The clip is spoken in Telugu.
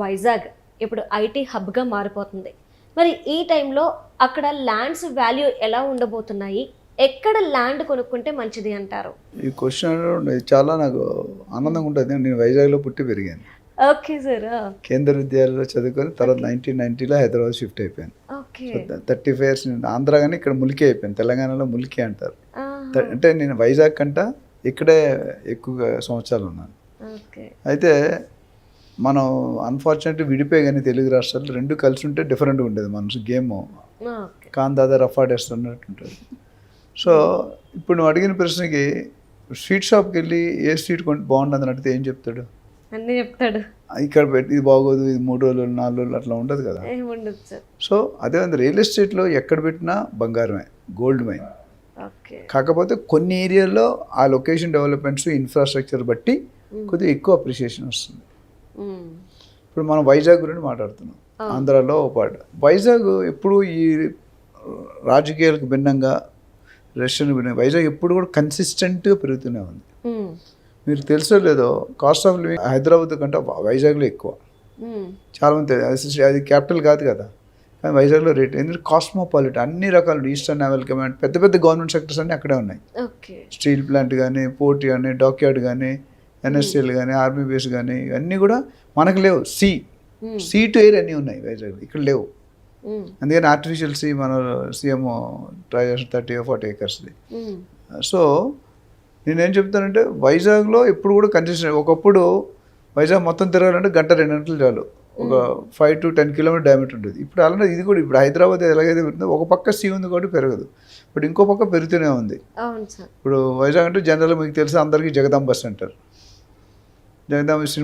వైజాగ్ ఇప్పుడు ఐటీ హబ్గా మారిపోతుంది. మరి ఈ టైంలో అక్కడ ల్యాండ్స్ వాల్యూ ఎలా ఉండబోతున్నాయి? ఎక్కడ ల్యాండ్ కొనుక్కుంటే మంచిది అంటారు? ఈ క్వశ్చన్ చాలా నాకు ఆనందంగా ఉంటుంది. నేను వైజాగ్లో పుట్టి పెరిగాను. ఓకే సార్ కేంద్ర విద్యాలయంలో చదువుకొని తర్వాత నైన్టీన్ నైన్టీలో హైదరాబాద్ షిఫ్ట్ అయిపోయాను. థర్టీ ఫైవ్ ఇయర్స్ నేను ఆంధ్ర కానీ ఇక్కడ ములికి అయిపోయాను. తెలంగాణలో ములికి అంటారు. అంటే నేను వైజాగ్ కంట ఇక్కడే ఎక్కువగా సంవత్సరాలు ఉన్నాను. ఓకే. అయితే మనం అన్ఫార్చునేట్లీ విడిపోయి కానీ తెలుగు రాష్ట్రాలు రెండు కలిసి ఉంటే డిఫరెంట్గా ఉండేది మన గేమ్ కాన్ దాదా రఫాడేస్ట్ అన్నట్టు ఉంటుంది. సో ఇప్పుడు నువ్వు అడిగిన ప్రశ్నకి స్వీట్ షాప్కి వెళ్ళి ఏ స్వీట్ కొంటే బాగుంటుంది అని అడిగితే ఏం చెప్తాడు? అన్నీ చెప్తాడు. ఇక్కడ పెట్టి ఇది బాగోదు ఇది మూడు రోజులు నాలుగు రోజులు అట్లా ఉండదు కదా. సో అదే రియల్ ఎస్టేట్లో ఎక్కడ పెట్టినా బంగారమే గోల్డ్ మైన్ కాకపోతే కొన్ని ఏరియాల్లో ఆ లొకేషన్ డెవలప్మెంట్స్ ఇన్ఫ్రాస్ట్రక్చర్ బట్టి కొద్దిగా ఎక్కువ అప్రిషియేషన్ వస్తుంది. ఇప్పుడు మనం వైజాగ్ గురించి మాట్లాడుతున్నాం. ఆంధ్రాలో ఒక పాట. వైజాగ్ ఎప్పుడు ఈ రాజకీయాలకు భిన్నంగా రష్యన్ భిన్నంగా వైజాగ్ ఎప్పుడు కూడా కన్సిస్టెంట్గా పెరుగుతూనే ఉంది. మీరు తెలుసో లేదో కాస్ట్ ఆఫ్ లివింగ్ హైదరాబాద్ కంటే వైజాగ్లో ఎక్కువ. చాలామంది. అది అది క్యాపిటల్ కాదు కదా. కానీ వైజాగ్లో రేట్ ఎందుకంటే కాస్మోపాలిటీ అన్ని రకాల ఈస్టర్న్ నావల్ కమాండ్ పెద్ద పెద్ద గవర్నమెంట్ సెక్టర్స్ అన్నీ అక్కడే ఉన్నాయి. స్టీల్ ప్లాంట్ కానీ పోర్ట్ కానీ డాక్యార్డ్ కానీ ఎన్ఎస్టీఎల్ కానీ ఆర్మీ బేస్ కానీ ఇవన్నీ కూడా మనకు లేవు. సీ. సీ టు ఎయిర్ అన్నీ ఉన్నాయి వైజాగ్ ఇక్కడ లేవు. అందుకని ఆర్టిఫిషియల్ సీ మన సీఎం ట్రై చేసిన థర్టీ ఫార్టీ ఏకర్స్ది. సో నేనేం చెప్తానంటే వైజాగ్లో ఎప్పుడు కూడా కన్సిస్టెంట్ ఒకప్పుడు వైజాగ్ మొత్తం తిరగాలంటే గంట రెండు గంటలు చాలు. ఒక five to ten kilometre diameter ఉంటుంది. ఇప్పుడు అలానే ఇది కూడా ఇప్పుడు హైదరాబాద్ ఎలాగైతే పెరుగుతుందో ఒక పక్క సీ ఉంది కాబట్టి పెరగదు. ఇప్పుడు ఇంకో పక్క పెరుగుతూనే ఉంది. ఇప్పుడు వైజాగ్ అంటే జనరల్ మీకు తెలిసి అందరికీ జగదాంబ సెంటర్. జగదాంబ సినిమా